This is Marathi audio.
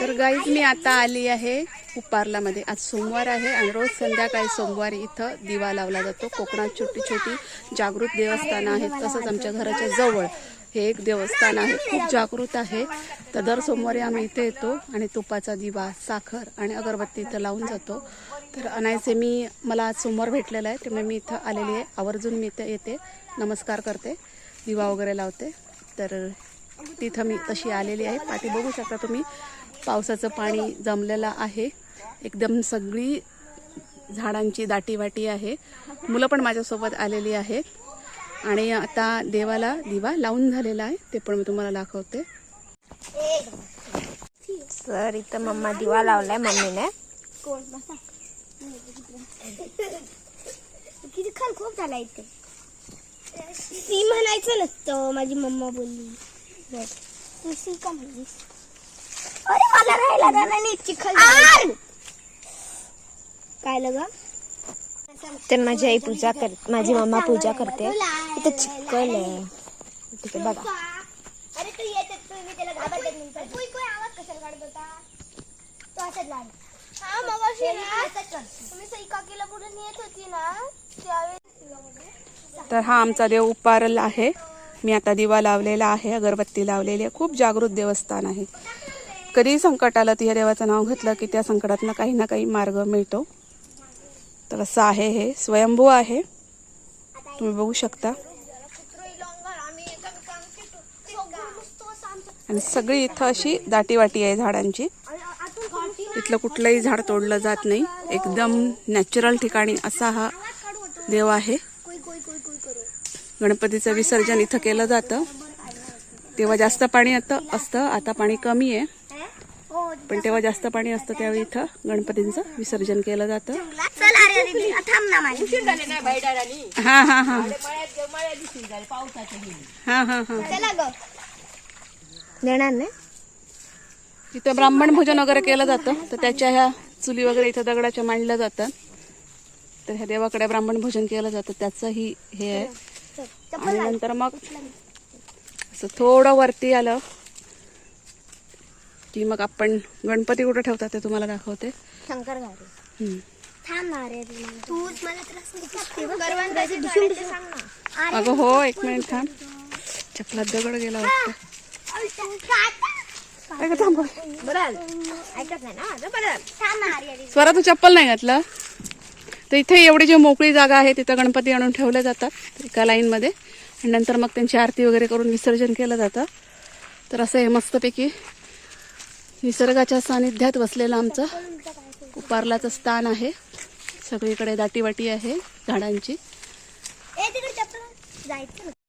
तर गाईज मी आता आली आहे उपारलामध्ये आज सोमवार आहे आणि रोज संध्याकाळी सोमवारी इथं दिवा लावला जातो. कोकणात छोटी छोटी जागृत देवस्थानं आहेत तसंच आमच्या घराच्या जवळ हे एक देवस्थान आहे. खूप जागृत आहे. तर दर सोमवारी आम्ही इथे येतो आणि तुपाचा दिवा साखर आणि अगरबत्ती इथं लावून जातो. तर अनायसे मी मला आज सोमवार भेटलेला आहे त्यामुळे मी इथं आलेली आहे. आवर्जून मी इथं येते नमस्कार करते दिवा वगैरे लावते. तर तिथं मी तशी आलेली आहे. पाठी बघू शकता तुम्ही पावसाचं पाणी जमलेलं आहे. एकदम सगळी झाडांची दाटी वाटी आहे. मुलं पण माझ्यासोबत आलेली आहेत. आणि आता देवाला दिवा लावून झालेला आहे. ते पण मी तुम्हाला दाखवते. सर इथं मम्मा दिवा लावलाय मम्मीने. किती खूप झाला इथे. ती म्हणायचं नसतं माझी मम्मा बोलली. का अरे मला राहिला ना नाही चिखल काय लगा तर माझी आई पूजा कर माझी मम्मा पूजा करते. इथे चिखल आहे. तिथे बघा. अरे तू त्याला कोई कोई आवाज कशाला काढत होता तो हा मग अशी तुम्ही सई काकीला कुठे नेत होती ना त्यावेळेस तर हा आमचा देव उपारला आहे. मी आता दिवा लावलेला आहे अगरबत्ती लावलेली आहे. खूप जागृत देवस्थान आहे. कधीही संकट आलं तर या देवाचं नाव घेतलं की त्या संकटातनं काही ना काही मार्ग मिळतो. तर असं आहे हे. स्वयंभू आहे. तुम्ही बघू शकता. आणि सगळी इथं अशी दाटीवाटी आहे झाडांची. इथलं कुठलंही झाड तोडलं जात नाही. एकदम नॅचरल ठिकाणी असा हा देव आहे. गणपतीचं विसर्जन इथं केलं जातं. तेव्हा जास्त पाणी आता असतं आता पाणी कमी आहे. पण तेव्हा जास्त पाणी असतं त्यावेळी इथं गणपतींचं विसर्जन केलं जातं. चल अरे अरे थांब ना माझी हा हा हा. हा. हा हा चला ग. देणार नाही? इथं ब्राह्मण भोजन वगैरे केलं जातं तर त्याच्या ह्या चुली वगैरे इथं दगडाच्या मांडल्या जातात. तर ह्या देवाकडे ब्राह्मण भोजन केलं जातं त्याचंही हे आहे. आणि नंतर मग असं थोडं वरती आलं की मग आपण गणपती कुठं ठेवतात ते तुम्हाला दाखवते. शंकर घारे हम्म. थांब ना अरे तूच मला त्रास सांग ना. अगं हो एक मिनिट थांब. चपलात दगड गेला वाटतं. स्वरा तू चप्पल नाही घातलं? तर इथे एवढी जी मोकळी जागा आहे तिथं गणपती आणून ठेवले जातात एका लाईनमध्ये. आणि नंतर मग त्यांची आरती वगैरे करून विसर्जन केलं जातं. तर असं हे मस्तपैकी निसर्गाच्या सानिध्यात बसलेलं आमचं कुपारलाचं स्थान आहे. सगळीकडे दाटीवाटी आहे झाडांची.